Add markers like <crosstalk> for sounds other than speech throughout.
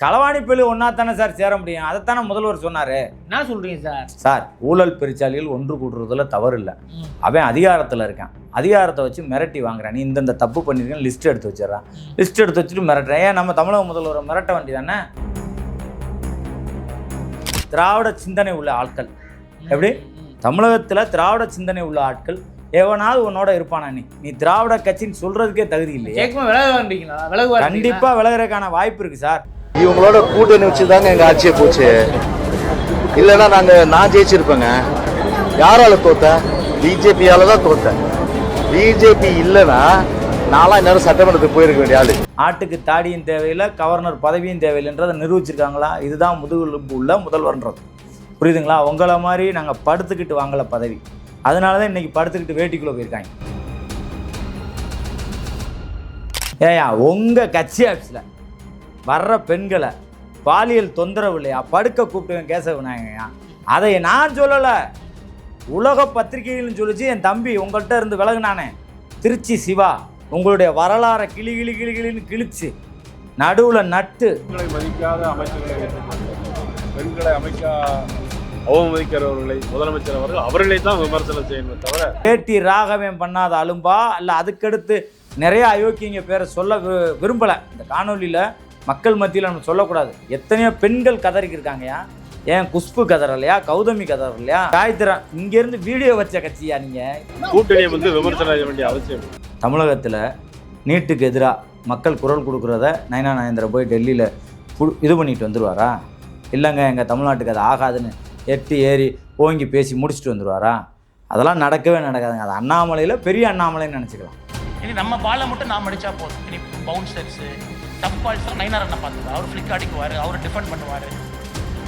களவாணி பள்ளி ஒன்றா தானே சார் சேர முடியும்? அதைத்தானே முதல்வர் சொன்னார். என்ன சொல்றீங்க சார்? சார் ஊழல் பெருச்சாலிகள் ஒன்று கூடுறதுல தவறு இல்லை. அவன் அதிகாரத்தில் இருக்கான். அதிகாரத்தை வச்சு மிரட்டி வாங்குறான். நீ இந்தந்த தப்பு பண்ணிருக்கேன் லிஸ்ட் எடுத்து வச்சிடறான். லிஸ்ட் எடுத்து வச்சுட்டு மிரட்டுறேன். ஏன் நம்ம தமிழக முதல்வரை மிரட்ட வேண்டியதானே? திராவிட சிந்தனை உள்ள ஆட்கள். எப்படி? தமிழகத்தில் திராவிட சிந்தனை உள்ள ஆட்கள். எவனாவது உன்னோட இருப்பானா நீ? நீ திராவிட கட்சின்னு சொல்றதுக்கே தகுதி இல்லையே? கண்டிப்பா விலகிறதுக்கான வாய்ப்பு இருக்கு சார். இவங்களோட கூட்டணி வச்சு தாங்க எங்கள் ஆட்சியை போச்சு. இல்லைன்னா நாங்கள் நான் ஜெயிச்சிருப்பேங்க. யாரால தோத்தேன் பிஜேபியால தான் தோத்தேன் பிஜேபி இல்லைன்னா நான்லாம் இந்நேரம் சட்டமன்றத்துக்கு போயிருக்க வேண்டிய ஆளு. ஆட்டுக்கு தாடியும் தேவையில்லை கவர்னர் பதவியும் தேவையில்லைன்றதை நிரூபிச்சிருக்காங்களா? இதுதான் முதுகெலும்பு உள்ள முதல்வர்ன்றது. புரியுதுங்களா? உங்களை மாதிரி நாங்கள் படுத்துக்கிட்டு வாங்கல பதவி. அதனால தான் இன்னைக்கு படுத்துக்கிட்டு வேட்டிக்குள்ளே போயிருக்காங்க. ஏயா உங்கள் கட்சி ஆஃபீஸில் வர்ற பெண்களை பாலியல் தொந்தரவு இல்லையா? படுக்க கூப்பிட்டு கேச விநாயகயா அதை நான் சொல்லலை. உலக பத்திரிகைகள்னு சொல்லிச்சு என் தம்பி உங்கள்கிட்ட இருந்து விலகுனானே. திருச்சி சிவா உங்களுடைய வரலாறை கிளி கிளி கிளி கிளின்னு கிழிச்சு நடுவில் நட்டு. மதிக்காத அமைச்சர்களை பெண்களை அமைக்கா அவமதிக்கிறவர்களை முதலமைச்சர் அவர்கள் அவர்களை தான் விமர்சனம் செய்யணுமே தவிர. பேட்டி ராகவன் பண்ணாத அலும்பா இல்லை அதுக்கடுத்து நிறைய அயோக்கியங்க பேரை சொல்ல விரும்பலை. இந்த காணொலியில் மக்கள் மத்தியில் நம்ம சொல்லக்கூடாது. எத்தனையோ பெண்கள் கதறிக்கிருக்காங்கயா ஏன் குஷ்பு கதறலையா? கௌதமி கதறலையா? காயத்ரன் இங்கேருந்து வீடியோ வச்ச கட்சியா நீங்கள் கூட்டணியை வந்து விமர்சனம் செய்ய வேண்டிய அவசியம் இல்லை. தமிழகத்தில் நீட்டுக்கு எதிராக மக்கள் குரல் கொடுக்குறத நயனா நாயந்திர போய் டெல்லியில் இது பண்ணிட்டு வந்துடுவாரா இல்லைங்க எங்கள் தமிழ்நாட்டுக்கு அது ஆகாதுன்னு எட்டு ஏறி ஓங்கி பேசி முடிச்சுட்டு வந்துடுவாரா அதெல்லாம் நடக்கவே நடக்காதுங்க. அது அண்ணாமலையில் பெரிய அண்ணாமலைன்னு நினச்சிக்கலாம். இனி நம்ம பாலை மட்டும் நான் அடிச்சா போதும். இனி பவுன்சர்ஸு டப் பால்ஸ் நைனார் அண்ணா பார்த்துக்கோ அவர் ஃப்ளிக் அடிக்குவார் அவர் டிஃபெண்ட் பண்ணுவார்.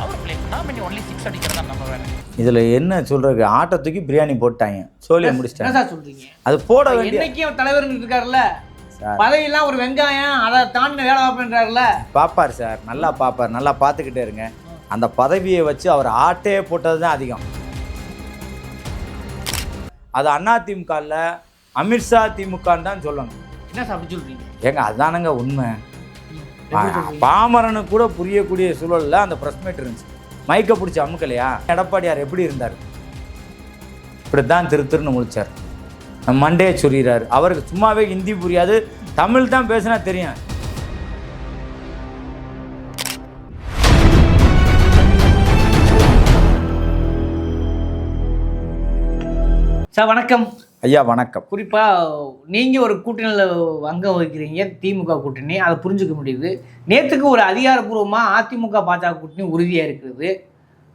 அவர் பிளே நாம இனி ஒன்லி சிக்ஸ் அடிக்கிறதா நம்ம வேலை. இதில் என்ன சொல்கிறதுக்கு ஆட்டை தூக்கி பிரியாணி போட்டாங்க. சோழியை என்ன முடிச்சிட்டாங்க. சார் சொல்றீங்க? அது போட வேண்டிய என்னைக்கும் தலைவர் இருக்காருல்ல. பதவியெல்லாம் ஒரு வெங்காயம் அதை தாண்டி வேலை பார்ப்பேன்றாருல பார்ப்பார் சார். நல்லா பார்ப்பார் நல்லா பார்த்துக்கிட்டே இருங்க. அந்த பதவியை வச்சு அவர் ஆட்டையே போட்டது தான் அதிகம். அது அதிமுகவில் அமித்ஷா திமுகன்னு தான் சொல்லணும். என்ன சார் அப்படி சொல்றீங்க? ஏங்க அதுதானங்க உண்மை. பாமரனுக்கு கூட புரியக்கூடிய சூழலில் அந்த ப்ரெஸ் மீட் இருந்துச்சு. மைக்கை பிடிச்சி அமுக்கலையா? எடப்பாடியார் எப்படி இருந்தார்? இப்படி தான் திரு திருன்னு முழிச்சார். மண்டையை சொல்லிடுறாரு அவருக்கு சும்மாவே ஹிந்தி புரியாது. தமிழ் தான் பேசினா தெரியும். சார் வணக்கம். ஐயா வணக்கம். குறிப்பா நீங்க ஒரு கூட்டணியில் அங்கம் வகிக்கிறீங்க திமுக கூட்டணி அதை புரிஞ்சுக்க முடியுது. நேத்துக்கு ஒரு அதிகாரப்பூர்வமா அதிமுக பாஜக கூட்டணி உறுதியா இருக்கிறது.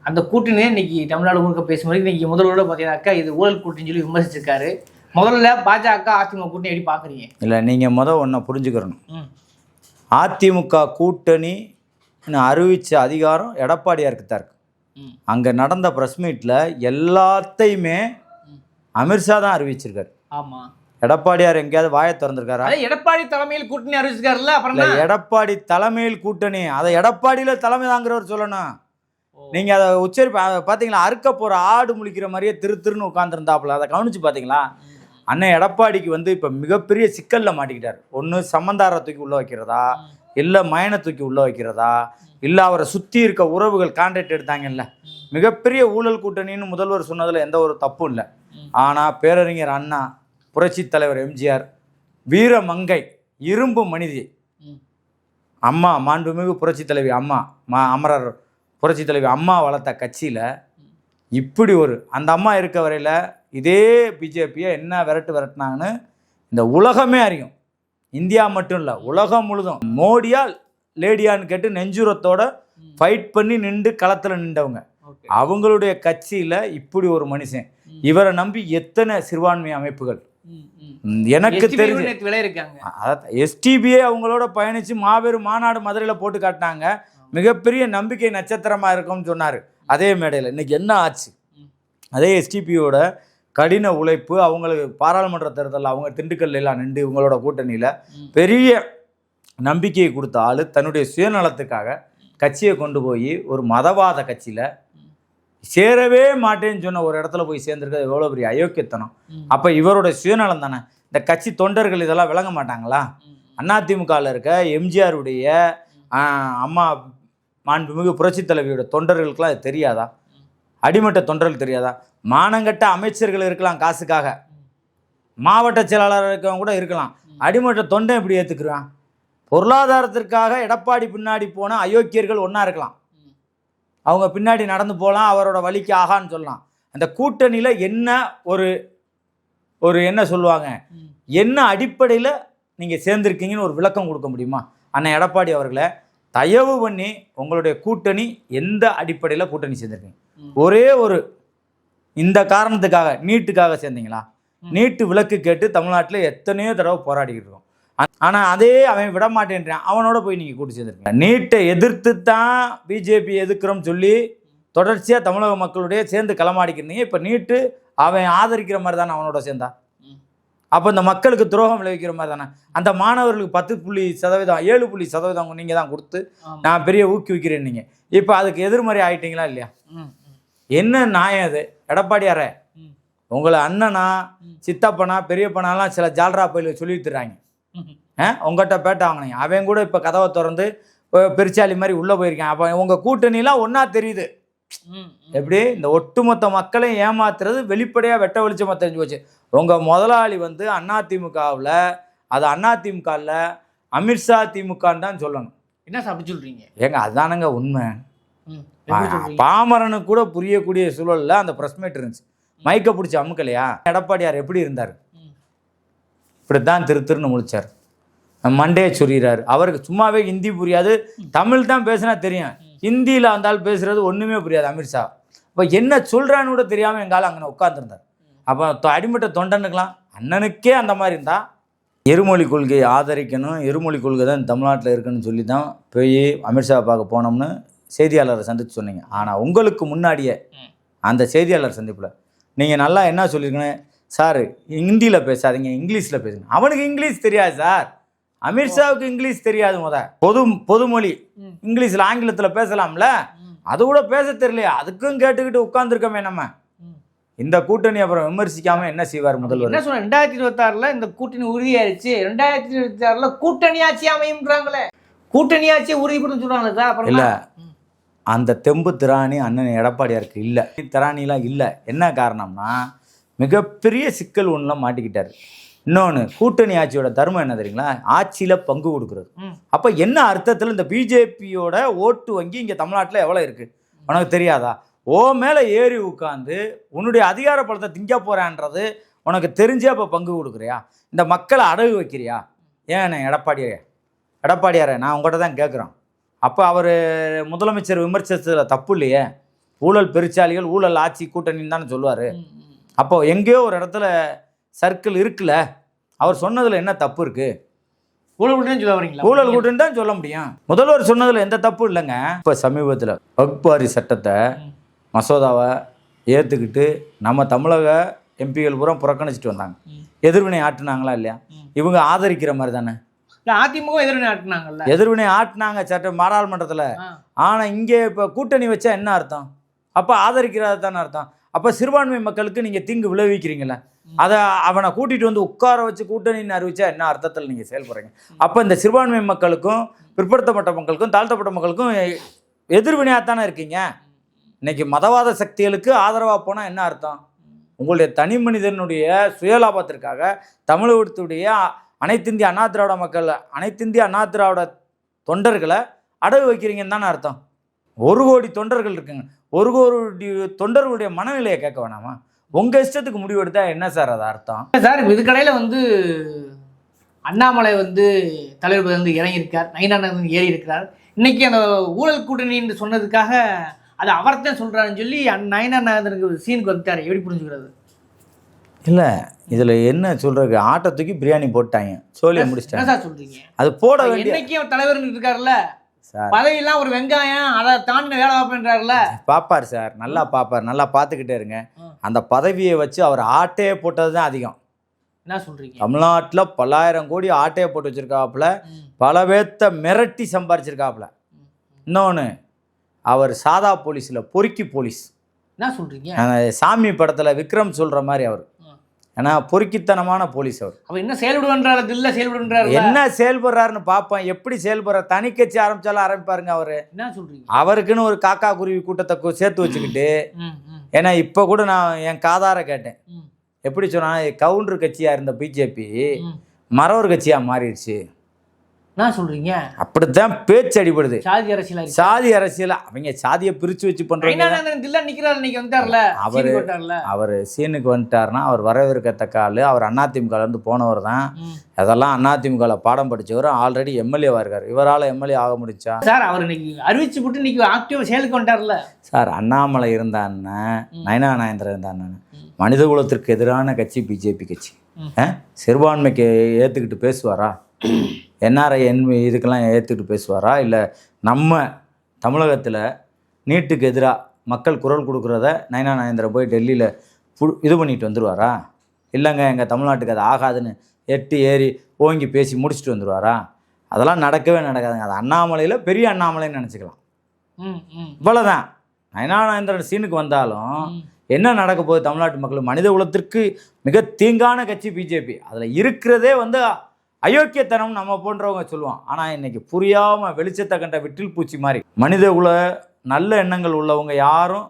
அந்த கூட்டணியை இன்னைக்கு தமிழ்நாடு முழுக்க பேசும்போது இன்னைக்கு முதல்வரோட பார்த்தீங்கன்னாக்கா இது ஊழல் கூட்டணின்னு சொல்லி விமர்சிச்சிருக்காரு. முதல்ல பாஜக அதிமுக கூட்டணி எப்படி பாக்குறீங்க? இல்லை நீங்கள் மொதல் ஒன்றை புரிஞ்சுக்கிறணும் அதிமுக கூட்டணி அறிவித்த அதிகாரம் எடப்பாடியாருக்கு தான் இருக்கு. ம். அங்கே நடந்த ப்ரெஸ் மீட்டில் எல்லாத்தையுமே அமித்ஷா தான் அறிவிச்சிருக்காரு. ஆமா. எடப்பாடியார் எங்கேயாவது வாயை திறந்திருக்காரா? எடப்பாடி தலைமையில் கூட்டணி அறிவிச்சிருக்காருல்ல அப்புறம்? எடப்பாடி தலைமையில் கூட்டணி. அதை எடப்பாடியில் தலைமை தாங்கிறவர் சொல்லணும். நீங்கள் அதை உச்சரி பார்த்தீங்களா அறுக்க போகிற ஆடு முழிக்கிற மாதிரியே திரு திருன்னு உட்காந்துருந்தாப்புல அதை கவனிச்சு பார்த்தீங்களா அண்ணன் எடப்பாடிக்கு வந்து இப்போ மிகப்பெரிய சிக்கலில் மாட்டிக்கிட்டார். ஒன்று சம்மந்தாரை தூக்கி உள்ளே வைக்கிறதா? இல்லை மயனை தூக்கி உள்ளே வைக்கிறதா? இல்லை அவரை சுற்றி இருக்க உறவுகள் கான்ட்ராக்ட் எடுத்தாங்கல்ல? மிகப்பெரிய ஊழல் கூட்டணின்னு முதல்வர் சொன்னதில் எந்த ஒரு தப்பும் இல்லை. ஆனால் பேரறிஞர் அண்ணா புரட்சித் தலைவர் எம்ஜிஆர் வீரமங்கை இரும்பு மனிதி. அம்மா மாண்புமிகு புரட்சித் தலைவி அம்மா மா அமரர் புரட்சித் தலைவி அம்மா வளர்த்த கட்சியில் இப்படி ஒரு அந்த அம்மா இருக்க வரையில் இதே பிஜேபியை என்ன விரட்டு விரட்டுனாங்கன்னு இந்த உலகமே அறியும். இந்தியா மட்டும் இல்லை உலகம் முழுதும். மோடியா லேடியான்னு கேட்டு நெஞ்சுரத்தோட ஃபைட் பண்ணி நின்று களத்தில் நின்றவங்க. அவங்களுடைய கட்சியில் இப்படி ஒரு மனுஷன். இவரை நம்பி எத்தனை சிறுபான்மை அமைப்புகள்? எனக்கு தெரிஞ்சு எஸ்டிபிஏ அவங்களோட பயணித்து மாபெரும் மாநாடு மதுரையில் போட்டு காட்டினாங்க. மிகப்பெரிய நம்பிக்கை நட்சத்திரமாக இருக்கும்னு சொன்னார். அதே மேடையில். இன்னைக்கு என்ன ஆச்சு? அதே எஸ்டிபியோட கடின உழைப்பு அவங்களுக்கு பாராளுமன்ற தேர்தலில் அவங்க திண்டுக்கல்ல எல்லாம் நின்று இவங்களோட கூட்டணியில். பெரிய நம்பிக்கையை கொடுத்த ஆள் தன்னுடைய சுயநலத்துக்காக கட்சியை கொண்டு போய் ஒரு மதவாத கட்சியில் சேரவே மாட்டேன்னு சொன்ன ஒரு இடத்துல போய் சேர்ந்துருக்கிறது எவ்வளோ பெரிய அயோக்கியத்தனம். அப்போ இவரோட சுயநலம் தானே? இந்த கட்சி தொண்டர்கள் இதெல்லாம் விளங்க மாட்டாங்களா. அதிமுகவில் இருக்க எம்ஜிஆருடைய அம்மா மாண்புமிகு புரட்சித் தலைவியோட தொண்டர்களுக்கெல்லாம் அது தெரியாதா? அடிமட்ட தொண்டர்கள் தெரியாதா? மானங்கட்ட அமைச்சர்கள் இருக்கலாம் காசுக்காக. மாவட்ட செயலாளர் இருக்கவங்க கூட இருக்கலாம். அடிமட்ட தொண்டை எப்படி ஏற்றுக்குறான் பொருளாதாரத்திற்காக எடப்பாடி பின்னாடி போன அயோக்கியர்கள் ஒன்றா இருக்கலாம். அவங்க பின்னாடி நடந்து போகலாம் அவரோட வழிக்கு ஆகான்னு சொல்லலாம் அந்த கூட்டணியில் என்ன ஒரு ஒரு என்ன சொல்லுவாங்க. என்ன அடிப்படையில் நீங்கள் சேர்ந்துருக்கீங்கன்னு ஒரு விளக்கம் கொடுக்க முடியுமா அண்ணன் எடப்பாடி அவர்களை தயவு பண்ணி உங்களுடைய கூட்டணி எந்த அடிப்படையில் கூட்டணி சேர்ந்துருக்கீங்க. ஒரே ஒரு இந்த காரணத்துக்காக நீட்டுக்காக சேர்ந்தீங்களா. நீட்டு விலக்கு கேட்டு தமிழ்நாட்டில் எத்தனையோ தடவை போராடிக்கிட்டு இருக்கோம் ஆனால் அதே அவன் விட மாட்டேன்றான் அவனோட போய் நீங்கள் கூட்டி சேர்ந்துருக்கீங்க நீட்டை எதிர்த்து தான் பிஜேபி எதிர்க்கிறோம்னு சொல்லி தொடர்ச்சியாக தமிழக மக்களுடைய சேர்ந்து களமாடிக்கிறீங்க இப்போ நீட்டு அவன் ஆதரிக்கிற மாதிரி தானே அவனோட சேர்ந்தா. அப்போ இந்த மக்களுக்கு துரோகம் விளைவிக்கிற மாதிரி தானே அந்த மாணவர்களுக்கு பத்து புள்ளி சதவீதம் ஏழு புள்ளி சதவீதம் நீங்கள் தான் கொடுத்து. நான் பெரிய ஊக்குவிக்கிறேன் நீங்கள் இப்போ அதுக்கு எதிர்மறை ஆயிட்டீங்களா இல்லையா என்ன நியாயம் அது எடப்பாடியாரே. உங்களை அண்ணனா. சித்தப்பனா பெரியப்பனாலாம் சில ஜால்ரா பயில சொல்லிட்டு தர்றாங்க ம். ஆ உங்கள்கிட்ட பேட்ட வாங்கினீங்க அவன் கூட இப்போ கதவை திறந்து பெ- பெருச்சாளி மாதிரி உள்ளே போயிருக்கான். அப்போ உங்கள் கூட்டணிலாம் ஒன்றா தெரியுது. எப்படி? இந்த ஒட்டுமொத்த மக்களையும் ஏமாத்துறது வெளிப்படையாக வெட்ட வெளிச்சமாக தெரிஞ்சு போச்சு. உங்கள் முதலாளி வந்து அதிமுகவில் அது அதிமுகவில் அமித்ஷா திமுகன்னு தான் சொல்லணும். என்ன அப்படி சொல்றீங்க? ஏங்க அதானங்க உண்மை? பாமரனுக்கு கூட புரியக்கூடிய சூழலில் அந்த ப்ரெஸ் மீட் இருந்துச்சு. மைக்கை பிடிச்சி அமுக்கலையா? எடப்பாடியார் எப்படி இருந்தார். இப்படி தான் திரு திருன்னு முழிச்சார். மண்டே சொல்கிறார் அவருக்கு சும்மாவே ஹிந்தி புரியாது. தமிழ் தான் பேசினா தெரியும். ஹிந்தியில் வந்தாலும் பேசுகிறது ஒன்றுமே புரியாது அமித்ஷா இப்போ என்ன சொல்கிறான்னு கூட தெரியாமல் எங்கால அங்கே உட்காந்துருந்தார் அப்போ தொ- அடிமட்ட தொண்டனுக்கலாம் அண்ணனுக்கே அந்த மாதிரி இருந்தா எருமொழி கொள்கையை ஆதரிக்கணும். எருமொழி கொள்கை தான் தமிழ்நாட்டில் இருக்குன்னு சொல்லி தான் போய் அமித்ஷா பார்க்க போனோம்னு செய்தியாளரை சந்தித்து சொன்னீங்க. ஆனால் உங்களுக்கு முன்னாடியே அந்த செய்தியாளர் சந்திப்பில் நீங்கள் நல்லா என்ன சொல்லியிருக்கணும்? சார் ஹிந்தியில் பேசாதீங்க இங்கிலீஷில் பேசுங்க. அவனுக்கு இங்கிலீஷ் தெரியாது சார். அமித்ஷாவுக்கு இங்கிலீஷ் தெரியாது முத. பொது பொதுமொழி. இங்கிலீஷில் ஆங்கிலத்தில் பேசலாம்ல? அது கூட பேச தெரியலையா. அதுக்கும் கேட்டுக்கிட்டு உட்காந்துருக்கோமே நம்ம. இந்த கூட்டணி அப்புறம் விமர்சிக்காம என்ன செய்வார் முதல்வர்? என்ன சொல்ற ரெண்டாயிரத்தி இருபத்தாறுல இந்த கூட்டணி உறுதியாயிருச்சு. ரெண்டாயிரத்தி இருபத்தி ஆறுல கூட்டணி ஆட்சி அமையும்ன்றாங்களே கூட்டணி ஆட்சியை உறுதிப்படுத்த சொல்றாங்களே சார் அப்புறம்? இல்ல. அந்த தெம்பு திராணி அண்ணன் எடப்பாடியாருக்கு இல்லை. திராணிலாம் இல்லை. என்ன காரணம்னா மிகப்பெரிய சிக்கல் ஒன்றில் மாட்டிக்கிட்டாரு. இன்னொன்று கூட்டணி ஆட்சியோட தர்மம் என்ன தெரியுங்களா? ஆட்சியில் பங்கு கொடுக்குறது. அப்போ என்ன அர்த்தத்தில் இந்த பிஜேபியோட ஓட்டு வங்கி இங்கே தமிழ்நாட்டில் எவ்வளோ இருக்குது உனக்கு தெரியாதா? ஓ மேலே ஏறி உட்காந்து உன்னுடைய அதிகார பலத்தை திங்க போகிறான்றது உனக்கு தெரிஞ்சே அப்போ பங்கு கொடுக்குறியா? இந்த மக்களை அடகு வைக்கிறியா? ஏன் எடப்பாடியாரே? எடப்பாடியாரே நான் உங்கள்கிட்ட தான் கேட்குறோம் அப்போ அவர் முதலமைச்சர் விமர்சித்ததில் தப்பு இல்லையே? ஊழல் பெருச்சாளிகள் ஊழல் ஆட்சி கூட்டணின்னு தானே சொல்லுவார். ம், ம். அப்போ எங்கேயோ ஒரு இடத்துல சர்க்கிள் இருக்குல்ல அவர் சொன்னதில் என்ன தப்பு இருக்குது ஊழல் கூட்டணி சொல்ல வரீங்களா ஊழல் கூட்டணி தான் சொல்ல முடியும் முதல்வர் சொன்னதில் எந்த தப்பும் இல்லைங்க இப்போ சமீபத்தில் வக்பாரி சட்டத்தை. மசோதாவை ஏற்றுக்கிட்டு நம்ம தமிழக எம்பிகள் பூரா புறக்கணிச்சிட்டு வந்தாங்க. எதிர்வினை ஆட்டுனாங்களா இல்லையா. இவங்க ஆதரிக்கிற மாதிரி தானே அதிமுக எதிர்வினை ஆட்டினாங்கல்ல எதிர்வினை ஆட்டுனாங்க சட்ட பாராளுமன்றத்தில் ஆ. ஆனால் இங்கே இப்போ கூட்டணி வச்சா என்ன அர்த்தம் அப்போ ஆதரிக்கிறது தானே அர்த்தம் அப்போ சிறுபான்மை மக்களுக்கு நீங்கள் தீங்கு விளைவிக்கிறீங்களே அதை அவனை கூட்டிகிட்டு வந்து உட்கார வச்சு கூட்டணின்னு அறிவிச்சா என்ன அர்த்தத்தில் நீங்கள் செயல்படுறீங்க? அப்போ இந்த சிறுபான்மை மக்களுக்கும் பிற்படுத்தப்பட்ட மக்களுக்கும் தாழ்த்தப்பட்ட மக்களுக்கும் எதிர்வினையாக தானே இருக்கீங்க? இன்னைக்கு மதவாத சக்திகளுக்கு ஆதரவாக போனால் என்ன அர்த்தம்? உங்களுடைய தனி மனிதனுடைய சுயலாபத்திற்காக தமிழகத்துடைய அனைத்திந்திய அண்ணா திராவிட மக்கள் அனைத்திந்திய அண்ணா திராவிட தொண்டர்களை அடகு வைக்கிறீங்கன்னு தானே அர்த்தம்? ஒரு கோடி தொண்டர்கள் இருக்குங்க. ஒரு கோடி தொண்டர்களுடைய மனநிலையை கேட்க வேணாமா? உங்கள் இஷ்டத்துக்கு முடிவெடுத்தா என்ன சார் அது அர்த்தம்? சார் இதுக்கடையில வந்து அண்ணாமலை வந்து தலைவர் வந்து இறங்கியிருக்கார். நயினானந்தன் வந்து ஏறி இருக்கிறார் இன்னைக்கு அந்த ஊழல் கூட்டணின்னு சொன்னதுக்காக அது அவர்தான் சொல்றாருன்னு சொல்லி நயனானந்தனுக்கு சீனுக்கு வந்துட்டாரு. எப்படி புரிஞ்சுக்கிறது? இல்லை இதில் என்ன சொல்கிறது ஆட்டை தூக்கி பிரியாணி போட்டாங்க. சோழியை முடிச்சிட்டாங்க சார் சொல்றீங்க? அது போட வேண்டிய தலைவர் இருக்காருல்ல? பதவியெல்லாம் ஒரு வெங்காயம் அதை தாண்டி வேலை பார்ப்பேன்றாருல பார்ப்பார் சார் நல்லா பார்ப்பார் நல்லா பார்த்துக்கிட்டே இருங்க. அந்த பதவியை வச்சு அவர் ஆட்டையே போட்டது தான் அதிகம். என்ன சொல்றீங்க? தமிழ்நாட்டில் பல்லாயிரம் கோடி ஆட்டையை போட்டு வச்சிருக்காப்புல. பல பேர்த்த மிரட்டி சம்பாரிச்சிருக்காப்புல. இன்னொன்று அவர் சாதா போலீஸில் பொறுக்கி போலீஸ். என்ன சொல்றீங்க? அந்த சாமி படத்தில் விக்ரம் சொல்கிற மாதிரி அவர். ஏன்னா பொறுக்கித்தனமான போலீஸ் அவர். அவ என்ன செயல்படுன்றாரு தில்ல செயல்படுன்றாரு என்ன செயல்படுறாருன்னு பார்ப்போம் எப்படி செயல்படுறார் தனி கட்சி ஆரம்பிச்சாலும் ஆரம்பிப்பாருங்க அவரு. என்ன சொல்றீங்க? அவருக்குன்னு ஒரு காக்கா குருவி கூட்டத்தை சேர்த்து வச்சுக்கிட்டு ஏன்னா இப்போ கூட நான் என் காதார கேட்டேன். எப்படி சொன்னா கவுண்டர் கட்சியா இருந்த பிஜேபி ம். மறவர் கட்சியா மாறிடுச்சு. என்ன சொல்றீங்க? அப்படித்தான் பேச்சு அடிபடுது. சாதி அரசியலா சாதி அரசியல் அவங்க சாதியை பிரிச்சு வச்சு பண்றாங்க நிக்கிறாரு இன்னைக்கு வந்துட்டார்ல? அவரு- அவர் சீனுக்கு வந்துட்டாருன்னா அவர் வரவேற்கத்தக்க ஆளு. அவர் அதிமுக இருந்து போனவர் தான். அதெல்லாம் அதிமுகவில் பாடம் படிச்சவர். ஆல்ரெடி எம்எல்ஏவா இருக்காரு. இவரால் எம்எல்ஏ ஆக முடிச்சா? சார் அவர் இன்னைக்கு அறிவிச்சு போட்டு இன்னைக்கு ஆக்டிவா செயலுக்கு வந்துட்டார்ல? சார் அண்ணாமலை இருந்தான்னு நயனா நாயந்திரன் இருந்தான்னு மனித குலத்திற்கு எதிரான கட்சி பிஜேபி கட்சி? சிறுபான்மைக்கு ஏற்றுக்கிட்டு பேசுவாரா? <coughs> என்ஆர்ஐ என் இதுக்கெல்லாம் ஏற்றுக்கிட்டு பேசுவாரா? இல்லை நம்ம தமிழகத்தில் நீட்டுக்கு எதிராக மக்கள் குரல் கொடுக்குறத நயனா நாயந்திரன் போய் டெல்லியில் பு இது பண்ணிட்டு வந்துடுவாரா இல்லைங்க எங்கள் தமிழ்நாட்டுக்கு அது ஆகாதுன்னு எட்டு ஏறி ஓங்கி பேசி முடிச்சுட்டு வந்துடுவாரா அதெல்லாம் நடக்கவே நடக்காதுங்க. அது அண்ணாமலையில் பெரிய அண்ணாமலைன்னு நினச்சிக்கலாம். இவ்வளோதான் நயனானந்தரன் சீனுக்கு வந்தாலும். என்ன நடக்க போகுது தமிழ்நாட்டு மக்கள்? மனித குலத்திற்கு மிக தீங்கான கட்சி பிஜேபி. அதில் இருக்கிறதே வந்து அயோக்கியத்தனம் நம்ம போன்றவங்க சொல்லுவோம் ஆனால் இன்னைக்கு புரியாமல் வெளிச்சத்தை கண்ட விட்டில் பூச்சி மாதிரி மனித உல நல்ல எண்ணங்கள் உள்ளவங்க யாரும்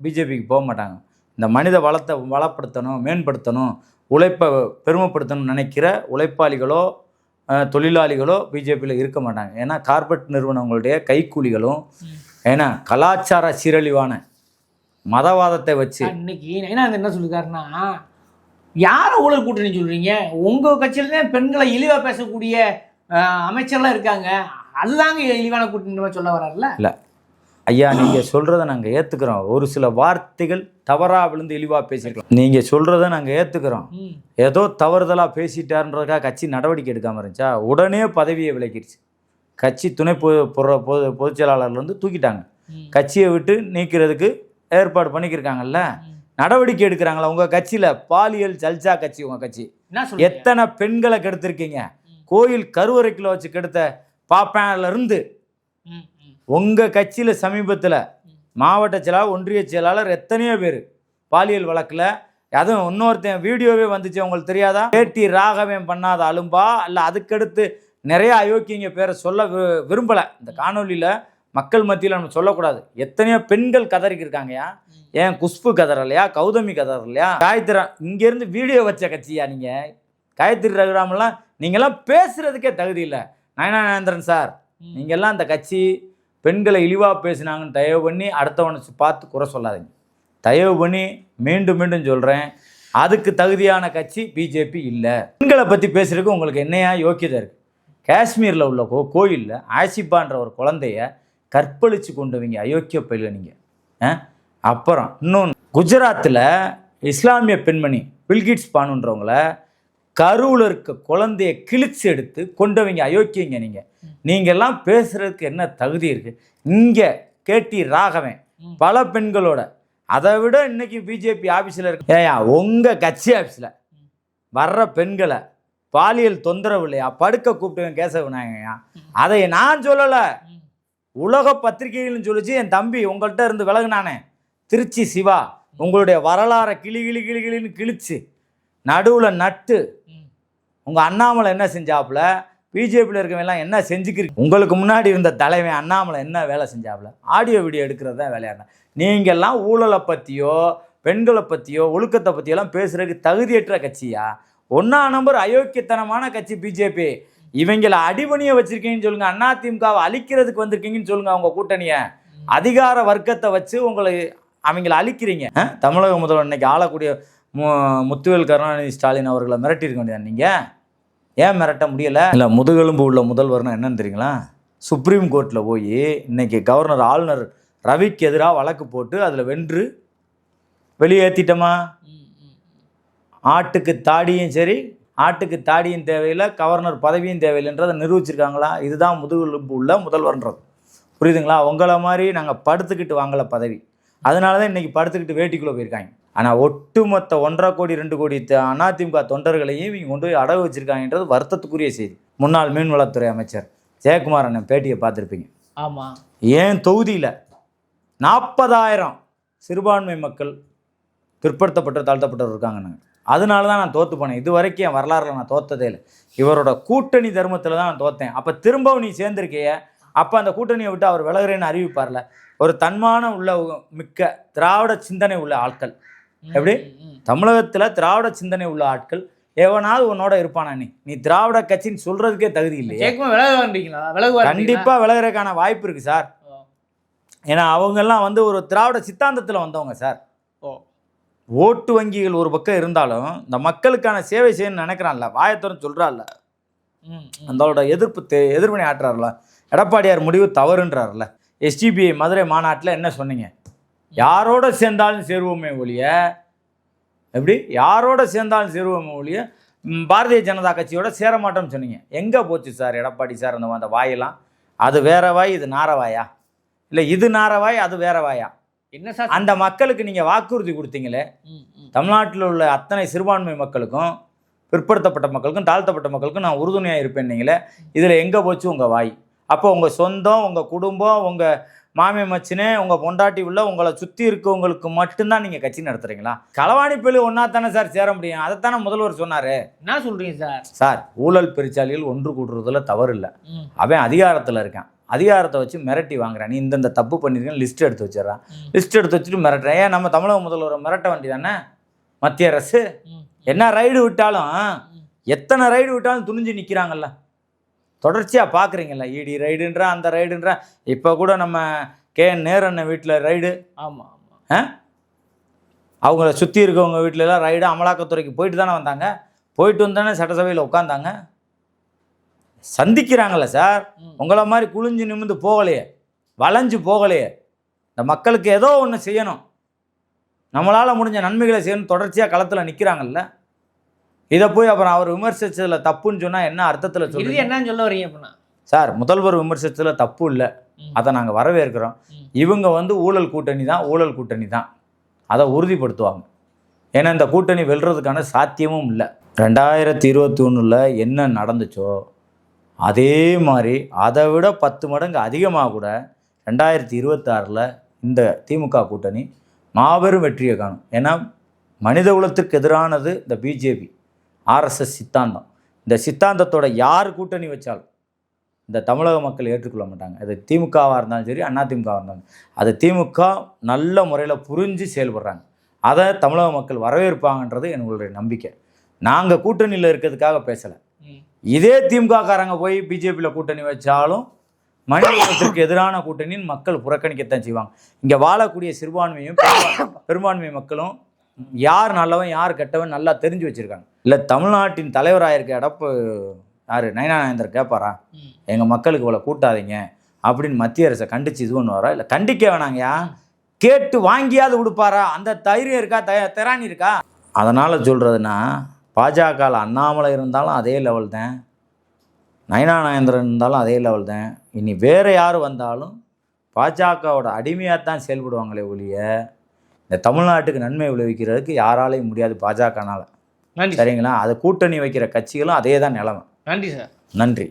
பிஜேபிக்கு போக மாட்டாங்க. இந்த மனித வளத்தை வளப்படுத்தணும் மேம்படுத்தணும் உழைப்பை பெருமைப்படுத்தணும்னு நினைக்கிற உழைப்பாளிகளோ தொழிலாளிகளோ பிஜேபியில் இருக்க மாட்டாங்க. ஏன்னா கார்பரேட் நிறுவனங்களுடைய கைக்கூலிகளும் ஏன்னா கலாச்சார சீரழிவான மதவாதத்தை வச்சு இன்னைக்கு ஏன்னா என்ன சொல்லிருக்காருன்னா யார ஊழல் கூட்டணி சொல்றீங்க? உங்க கட்சியில பெண்களை இழிவா பேசக்கூடிய அமைச்சர்லாம் இருக்காங்க. அதுதாங்க இழிவான கூட்டணி சொல்ல வர்றாருல்ல ஐயா நீங்க சொல்றதை நாங்க ஏத்துக்கிறோம். ஒரு சில வார்த்தைகள் தவறா விழுந்து இழிவா பேசியிருக்கலாம். நீங்க சொல்றதை நாங்க ஏத்துக்கிறோம். ம், ஏதோ தவறுதலா பேசிட்டாருன்றதுக்காக கட்சி நடவடிக்கை எடுக்காம இருந்துச்சா? உடனே பதவியை விலக்கிடுச்சு. கட்சி துணை பொது பொதுச் செயலாளர்ல இருந்து தூக்கிட்டாங்க. கட்சியை விட்டு நீக்கிறதுக்கு ஏற்பாடு பண்ணிக்கிருக்காங்கல்ல. நடவடிக்கை எடுக்கிறாங்களா உங்க கட்சியில? பாலியல் ஜல்சா கட்சி உங்க கட்சி. எத்தனை பெண்களை கெடுத்திருக்கீங்க? கோயில் கருவறைக்குள்ள வச்சு கெடுத்த பாப்பேன்ல இருந்து ம், ம், உங்க கட்சியில சமீபத்துல மாவட்ட செயலாளர் ஒன்றிய செயலாளர் எத்தனையோ பேர் பாலியல் வழக்குல. அதுவும் இன்னொருத்தன் வீடியோவே வந்துச்சு உங்களுக்கு தெரியாதா? பேட்டி ராகவன் பண்ணாத அலும்பா? அல்ல அதுக்கடுத்து நிறைய அயோக்கியங்க பேரை சொல்ல விரும்பல. இந்த காணொலியில மக்கள் மத்தியில் நம்ம சொல்லக்கூடாது. எத்தனையோ பெண்கள் கதறிக்கு இருக்காங்கயா ஏன் குஷ்பு கதறலையா கௌதமி கதறலையா? காயத்ரி இங்கேருந்து வீடியோ வச்ச கட்சியா நீங்க? காயத்ரி ரகுராமெல்லாம் நீங்கெல்லாம் பேசுறதுக்கே தகுதி இல்லை. நயனானந்தரன் சார் ம். நீங்கெல்லாம் அந்த கட்சி பெண்களை இழிவாக பேசினாங்கன்னு தயவு பண்ணி அடுத்தவனை பார்த்து குறை சொல்லாதீங்க. தயவு பண்ணி மீண்டும் மீண்டும் சொல்கிறேன் அதுக்கு தகுதியான கட்சி பிஜேபி இல்லை. பெண்களை பற்றி பேசுறதுக்கு உங்களுக்கு என்னையா யோக்கியதை இருக்குது காஷ்மீரில் உள்ள கோ கோயிலில் ஆசிபான்ற ஒரு குழந்தைய கற்பழித்து கொண்டவங்க அயோக்கிய பயில நீங்கள் அப்புறம் இன்னொன்று குஜராத்தில் இஸ்லாமிய பெண்மணி பில்கிட்ஸ் பானுன்றவங்கள கருவில் இருக்க குழந்தைய கிழிச்சு எடுத்து கொண்டவங்க அயோக்கியங்க நீங்கள் நீங்கெல்லாம் பேசுறதுக்கு என்ன தகுதி இருக்கு? இங்கே கேட்டி ராகவன். பல பெண்களோட. அதை விட இன்னைக்கு பிஜேபி ஆஃபீஸில் இருக்கு. ஏயா உங்கள் கட்சி ஆஃபீஸில் வர்ற பெண்களை பாலியல் தொந்தரவு இல்லையா? படுக்க கூப்பிட்டு கேசவனாங்கய்யா அதை நான் சொல்லலை. உலக பத்திரிகைகள்னு சொல்லிச்சு என் தம்பி உங்கள்கிட்ட இருந்து விலகுனானே. திருச்சி சிவா உங்களுடைய வரலாறை கிளி கிளி கிளி கிளின்னு கிழிச்சு நடுவில் நட்டு. உங்கள் அண்ணாமலை என்ன செஞ்சாப்புல? பிஜேபியில் இருக்கவங்க எல்லாம் என்ன செஞ்சுக்கிறீங்க உங்களுக்கு முன்னாடி இருந்த தலைவன் அண்ணாமலை என்ன வேலை செஞ்சாப்புல? ஆடியோ வீடியோ எடுக்கிறது தான் வேலையான நீங்கள்லாம் ஊழலை பற்றியோ பெண்களை பற்றியோ ஒழுக்கத்தை பற்றியெல்லாம் பேசுறதுக்கு தகுதியற்ற கட்சியா? ஒன்றா நம்பர் அயோக்கியத்தனமான கட்சி பிஜேபி. இவங்கள அடிபணிய வச்சிருக்கீங்கன்னு சொல்லுங்க. அதிமுகவை அழிக்கிறதுக்கு வந்திருக்கீங்கன்னு சொல்லுங்க அவங்க கூட்டணியை. அதிகார வர்க்கத்தை வச்சு உங்களை அவங்கள அழிக்கிறீங்க? தமிழக முதல்வர் இன்னைக்கு ஆளக்கூடிய மு முத்துவேல் கருணாநிதி ஸ்டாலின் அவர்களை மிரட்டியிருக்க வேண்டியது நீங்கள் ஏன் மிரட்ட முடியலை? இல்லை முதுகெலும்பு உள்ள முதல்வர்னா என்னன்னு தெரியுங்களா? சுப்ரீம் கோர்ட்டில் போய் இன்னைக்கு கவர்னர் ஆளுநர் ரவிக்கு எதிராக வழக்கு போட்டு அதில் வென்று வெளியேற்றிட்டோமா. ஆட்டுக்கு தாடியும் சரி ஆட்டுக்கு தாடியும் தேவையில்லை கவர்னர் பதவியும் தேவையில்லைன்றதை நிரூபிச்சிருக்காங்களா? இதுதான் முதுகெலும்பு உள்ள முதல்வர்ன்றது. புரியுதுங்களா? உங்களை மாதிரி நாங்கள் படுத்துக்கிட்டு வாங்கல பதவி. அதனால தான் இன்றைக்கி படுத்துக்கிட்டு வேட்டிக்குள்ளே போயிருக்காங்க. ஆனால் ஒட்டுமொத்த ஒன்றரை கோடி ரெண்டு கோடி அதிமுக தொண்டர்களையும் இவங்க கொண்டு போய் அடகு வச்சிருக்காங்கன்றது வருத்தத்துக்குரிய செய்தி. முன்னாள் மீன்வளத்துறை அமைச்சர் ஜெயக்குமார் அண்ணன் பேட்டியை பார்த்துருப்பீங்க. ஆமா. ஏன் தொகுதியில் நாற்பதாயிரம் சிறுபான்மை மக்கள் பிற்படுத்தப்பட்ட தாழ்த்தப்பட்டவர் இருக்காங்க நாங்கள் அதனால தான் நான் தோத்து போனேன். இது வரைக்கும் என் வரலாறுல நான் தோத்ததே இல்லை. இவரோட கூட்டணி தர்மத்தில் தான் நான் தோத்தேன். அப்போ திரும்பவும் நீ சேர்ந்திருக்கைய. அப்போ அந்த கூட்டணியை விட்டு அவர் விலகுறேன்னு அறிவிப்பார்ல. ஒரு தன்மான உள்ள மிக்க திராவிட சிந்தனை உள்ள ஆட்கள். எப்படி? தமிழகத்தில் திராவிட சிந்தனை உள்ள ஆட்கள். எவனாவது உன்னோட இருப்பானா நீ நீ திராவிட கட்சின்னு சொல்றதுக்கே தகுதி இல்லையே. கண்டிப்பா விலகுறதுக்கான வாய்ப்பு இருக்கு சார். ஏன்னா அவங்கெல்லாம் வந்து ஒரு திராவிட சித்தாந்தத்தில் வந்தவங்க சார். ஓட்டு வங்கிகள் ஒரு பக்கம் இருந்தாலும் இந்த மக்களுக்கான சேவை செய்யணும்னு நினைக்கிறான்ல வாயத்தோரம் சொல்றான்ல. அந்தோட எதிர்ப்பு எதிர்வினை ஆற்றுறாருல எடப்பாடியார் முடிவு தவறுன்றாருல. எஸ்டிபிஐ மதுரை மாநாட்டில் என்ன சொன்னீங்க? யாரோட சேர்ந்தாலும் சேருவோமே ஒழிய எப்படி? யாரோட சேர்ந்தாலும் சேருவோமே ஒழிய பாரதிய ஜனதா கட்சியோட சேர மாட்டோம்னு சொன்னீங்க. எங்கே போச்சு சார் எடப்பாடி சார் அந்த அந்த வாயெல்லாம்? அது வேற வாய் இது நாரவாயா இல்லை இது நாரவாய் அது வேற வாயா? என்ன சார் அந்த மக்களுக்கு நீங்கள் வாக்குறுதி கொடுத்தீங்களே. தமிழ்நாட்டில் உள்ள அத்தனை சிறுபான்மை மக்களுக்கும் பிற்படுத்தப்பட்ட மக்களுக்கும் தாழ்த்தப்பட்ட மக்களுக்கும் நான் உறுதுணையாக இருப்பேன் நீங்களே. இதில் எங்கே போச்சு உங்கள் வாய்? அப்போ உங்கள் சொந்தம் உங்கள் குடும்பம் உங்கள் மாமி மச்சினே உங்கள் பொண்டாட்டி உள்ள உங்களை சுற்றி இருக்கவங்களுக்கு மட்டும்தான் நீங்கள் கட்சி நடத்துறீங்களா? களவாணி பள்ளி ஒன்றா தானே சார் சேர முடியும். அதைத்தானே முதல்வர் சொன்னார். என்ன சொல்றீங்க சார்? சார் ஊழல் பெருச்சாலிகள் ஒன்று கூடுறதுல தவறு இல்லை. அவன் அதிகாரத்தில் இருக்கான். அதிகாரத்தை வச்சு மிரட்டி வாங்குறான். நீ இந்தந்த தப்பு பண்ணிருக்கேன் லிஸ்ட் எடுத்து வச்சிடறான். லிஸ்ட் எடுத்து வச்சுட்டு மிரட்டுறேன். ஏன் நம்ம தமிழக முதல்வரை மிரட்ட வேண்டி தானே மத்திய அரசு. என்ன ரைடு விட்டாலும் எத்தனை ரைடு விட்டாலும் துணிஞ்சு நிற்கிறாங்கல்ல தொடர்ச்சியாக பார்க்குறீங்கல்ல இடி ரைடுன்றா அந்த ரைடுன்றா இப்போ கூட நம்ம கே நேரண்ண வீட்டில் ரைடு. ஆமா ஆமா. அவங்கள சுற்றி இருக்கவங்க வீட்ல எல்லாம் ரைடு அமலாக்கத்துறைக்கு போயிட்டு தானே வந்தாங்க. போயிட்டு வந்து தானே சட்டசபையில் உட்காந்தாங்க சந்திக்கிறாங்கல்ல சார். உங்களை மாதிரி குளிஞ்சு நிமிந்து போகலையே. வளைஞ்சு போகலையே. இந்த மக்களுக்கு ஏதோ ஒன்று செய்யணும். நம்மளால் முடிஞ்ச நன்மைகளை செய்யணும் தொடர்ச்சியாக களத்தில் நிற்கிறாங்கல்ல இதை போய் அப்புறம் அவர் விமர்சிச்சதில் தப்புன்னு சொன்னால் என்ன அர்த்தத்தில் சொல்லுங்க என்னன்னு சொல்ல வரீங்க அப்படின்னா சார் முதல்வர் விமர்சிச்சதில் தப்பு இல்லை. அதை நாங்கள் வரவேற்கிறோம். இவங்க வந்து ஊழல் கூட்டணி தான் ஊழல் கூட்டணி தான். அதை உறுதிப்படுத்துவாங்க. ஏன்னா இந்த கூட்டணி வெல்றதுக்கான சாத்தியமும் இல்லை. ரெண்டாயிரத்தி இருபத்தி ஒன்றில் என்ன நடந்துச்சோ அதே மாதிரி அதை விட பத்து மடங்கு அதிகமாக கூட ரெண்டாயிரத்தி இருபத்தாறில் இந்த திமுக கூட்டணி மாபெரும் வெற்றியை காணும். ஏன்னா மனித குலத்திற்கு எதிரானது இந்த பிஜேபி. ஆர்எஸ்எஸ் சித்தாந்தம். இந்த சித்தாந்தத்தோட யார் கூட்டணி வச்சாலும் இந்த தமிழக மக்கள் ஏற்றுக்கொள்ள மாட்டாங்க. அது திமுகவாக இருந்தாலும் சரி அண்ணா திமுகவாக இருந்தாலும் அது திமுக நல்ல முறையில் புரிஞ்சு செயல்படுறாங்க. அதை தமிழக மக்கள் வரவேற்பாங்கன்றது எங்களுடைய நம்பிக்கை. நாங்கள் கூட்டணியில் இருக்கிறதுக்காக பேசலை. இதே திமுககாரங்க போய் பிஜேபியில் கூட்டணி வச்சாலும் மனித குலத்திற்கு எதிரான கூட்டணின்னு மக்கள் புறக்கணிக்கத்தான் செய்வாங்க. இங்கே வாழக்கூடிய சிறுபான்மையும் பெரும்பா- பெரும்பான்மை மக்களும் யார் நல்லவன் யார் கெட்டவன் நல்லா தெரிஞ்சு வச்சுருக்காங்க. இல்லை தமிழ்நாட்டின் தலைவராக இருக்க எடப்பு யார்? நயனானந்தர் கேட்பாரா ம். எங்கள் மக்களுக்கு இவ்வளோ கூட்டாதீங்க அப்படின்னு மத்திய அரசை கண்டிச்சு இது பண்ணுவாரா? இல்லை கண்டிக்க வேணாங்கயா? கேட்டு வாங்கியாவது கொடுப்பாரா அந்த தைரியம் இருக்கா? த திராணி இருக்கா? அதனால் சொல்கிறதுனா பாஜகவில் அண்ணாமலை இருந்தாலும் அதே லெவல் தான். நயனா நாயந்திரன் இருந்தாலும் அதே லெவல் தான். இனி வேறு யார் வந்தாலும் பாஜகவோட அடிமையாக தான் செயல்படுவாங்களே ஒழிய இந்த தமிழ்நாட்டுக்கு நன்மை விளைவிக்கிறதுக்கு யாராலையும் முடியாது பாஜகனால. சரிங்களா? அதை கூட்டணி வைக்கிற கட்சிகளும் அதே தான் நிலமை. நன்றி சார். நன்றி.